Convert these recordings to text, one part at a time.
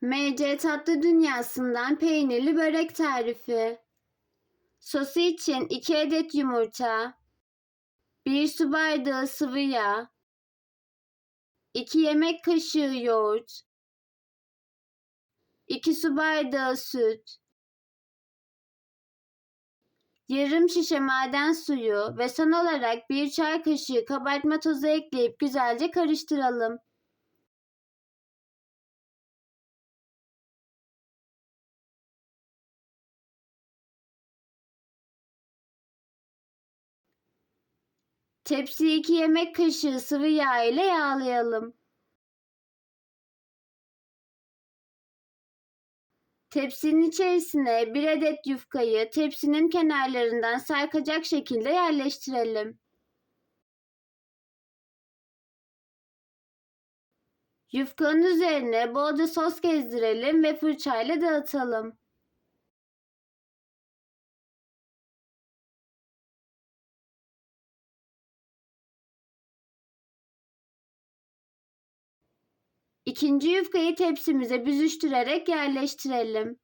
MC Tatlı Dünyası'ndan peynirli börek tarifi. Sosu için 2 adet yumurta, 1 su bardağı sıvı yağ, 2 yemek kaşığı yoğurt, 2 su bardağı süt, yarım şişe maden suyu ve son olarak 1 çay kaşığı kabartma tozu ekleyip güzelce karıştıralım. Tepsiyi 2 yemek kaşığı sıvı yağ ile yağlayalım. Tepsinin içerisine 1 adet yufkayı tepsinin kenarlarından sarkacak şekilde yerleştirelim. Yufkanın üzerine bolca sos gezdirelim ve fırçayla dağıtalım. İkinci yufkayı tepsimize büzüştürerek yerleştirelim.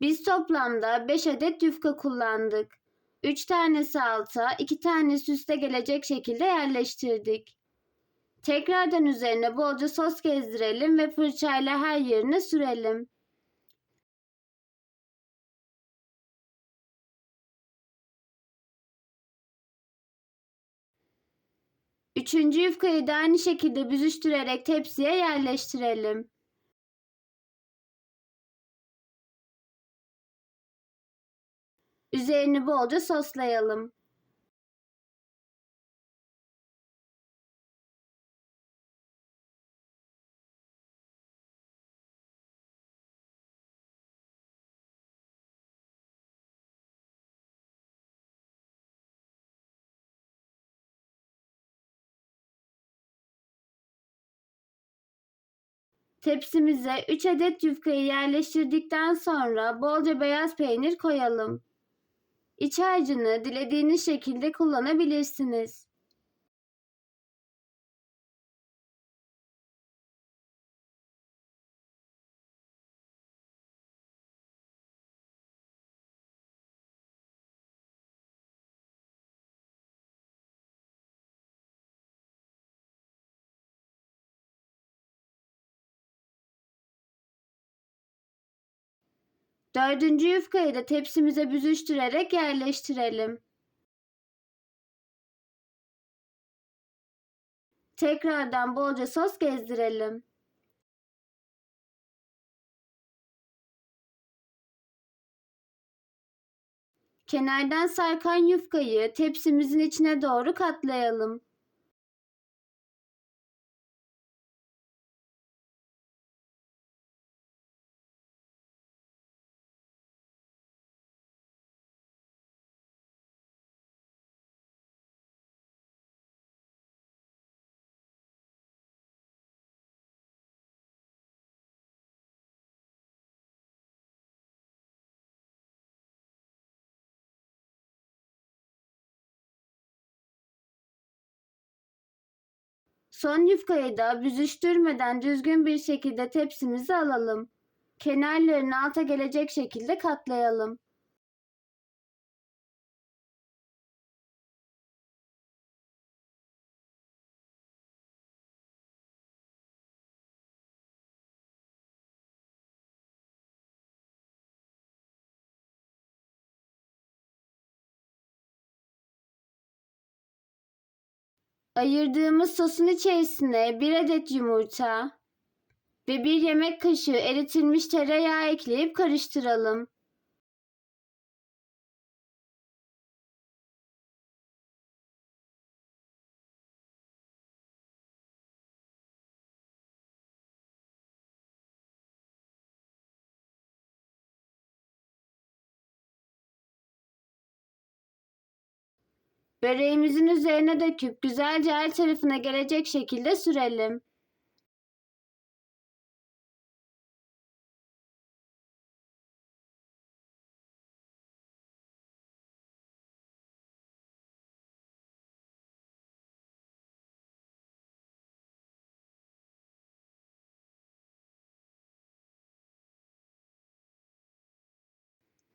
Biz toplamda 5 adet yufka kullandık. 3 tanesi alta, 2 tanesi üste gelecek şekilde yerleştirdik. Tekrardan üzerine bolca sos gezdirelim ve fırçayla her yerine sürelim. Üçüncü yufkayı da aynı şekilde büzüştürerek tepsiye yerleştirelim. Üzerini bolca soslayalım. Tepsimize 3 adet yufkayı yerleştirdikten sonra bolca beyaz peynir koyalım. İç harcını dilediğiniz şekilde kullanabilirsiniz. Dördüncü yufkayı da tepsimize büzüştürerek yerleştirelim. Tekrardan bolca sos gezdirelim. Kenardan sarkan yufkayı tepsimizin içine doğru katlayalım. Son yufkayı da büzüştürmeden düzgün bir şekilde tepsimize alalım. Kenarlarını alta gelecek şekilde katlayalım. Ayırdığımız sosun içerisine bir adet yumurta ve bir yemek kaşığı eritilmiş tereyağı ekleyip karıştıralım. Böreğimizin üzerine döküp güzelce her tarafına gelecek şekilde sürelim.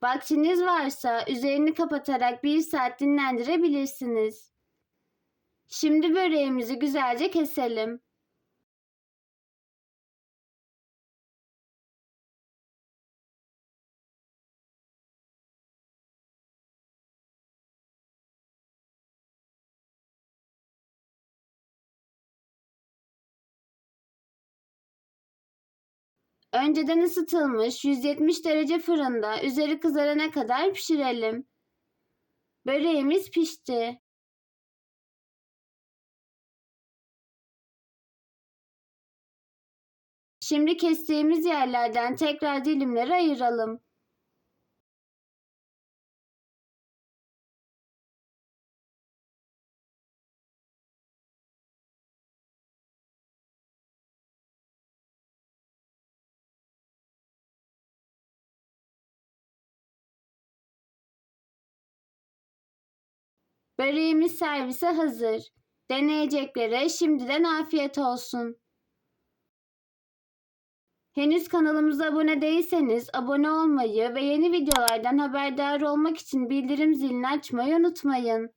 Vaktiniz varsa üzerini kapatarak bir saat dinlendirebilirsiniz. Şimdi böreğimizi güzelce keselim. Önceden ısıtılmış 170 derece fırında üzeri kızarana kadar pişirelim. Böreğimiz pişti. Şimdi kestiğimiz yerlerden tekrar dilimleri ayıralım. Böreğimiz servise hazır. Deneyeceklere şimdiden afiyet olsun. Henüz kanalımıza abone değilseniz abone olmayı ve yeni videolardan haberdar olmak için bildirim zilini açmayı unutmayın.